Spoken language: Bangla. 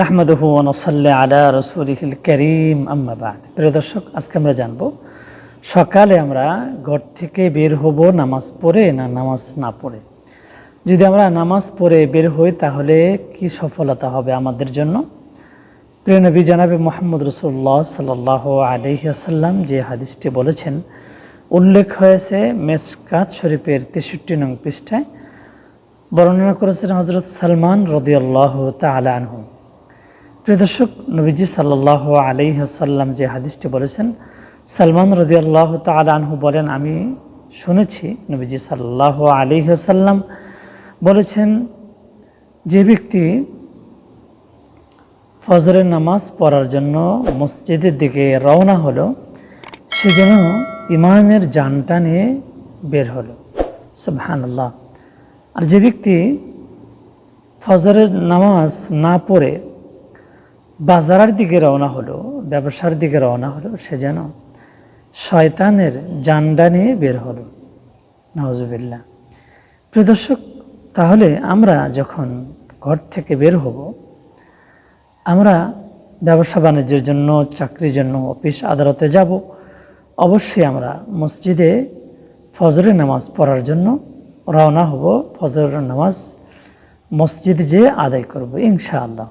নাহমাদুহু ওনসল্লা আলা রসুলিহিল করিম আম্মাবাদ প্রিয় দর্শক, আজকে আমরা জানব, সকালে আমরা ঘর থেকে বের হব নামাজ পড়ে না নামাজ না পড়ে? যদি আমরা নামাজ পড়ে বের হই, তাহলে কি সফলতা হবে আমাদের জন্য? প্রিয় নবী জানাবে মোহাম্মদ রসুল্লাহ সাল আলহিহাসাল্লাম যে হাদিসটি বলেছেন, উল্লেখ হয়েছে মেসকাত শরীফের তেষট্টি নং পৃষ্ঠায়, বর্ণনা করেছেন হজরত সালমান রদিয়াল্লাহ তালা আনহু। প্রিয় দর্শক, নবীজি সাল্লাহ আলহিহাসাল্লাম যে হাদিসটি বলেছেন, সালমান রদিয়াল্লাহ তালা আনহু বলেন, আমি শুনেছি নবীজি সাল্লাহ আলহিহাসাল্লাম বলেছেন, যে ব্যক্তি ফজরের নামাজ পড়ার জন্য মসজিদের দিকে রওনা হলো, সে যেন ইমানের জানটা নিয়ে বের হলো। সুবহানাল্লাহ। আর যে ব্যক্তি ফজরের নামাজ না পড়ে বাজারের দিকে রওনা হলো, ব্যবসার দিকে রওনা হলো, সে যেন শয়তানের জান্ডা নিয়ে বের হলো। নওয়াজবিল্লা প্রিয় দর্শক, তাহলে আমরা যখন ঘর থেকে বের হব, আমরা ব্যবসা বাণিজ্যের জন্য, চাকরির জন্য অফিস আদালতে যাব। অবশ্যই আমরা মসজিদে ফজরের নামাজ পড়ার জন্য রওনা হব। ফজরের নামাজ মসজিদে যেয়ে আদায় করব, ইনশাআল্লাহ।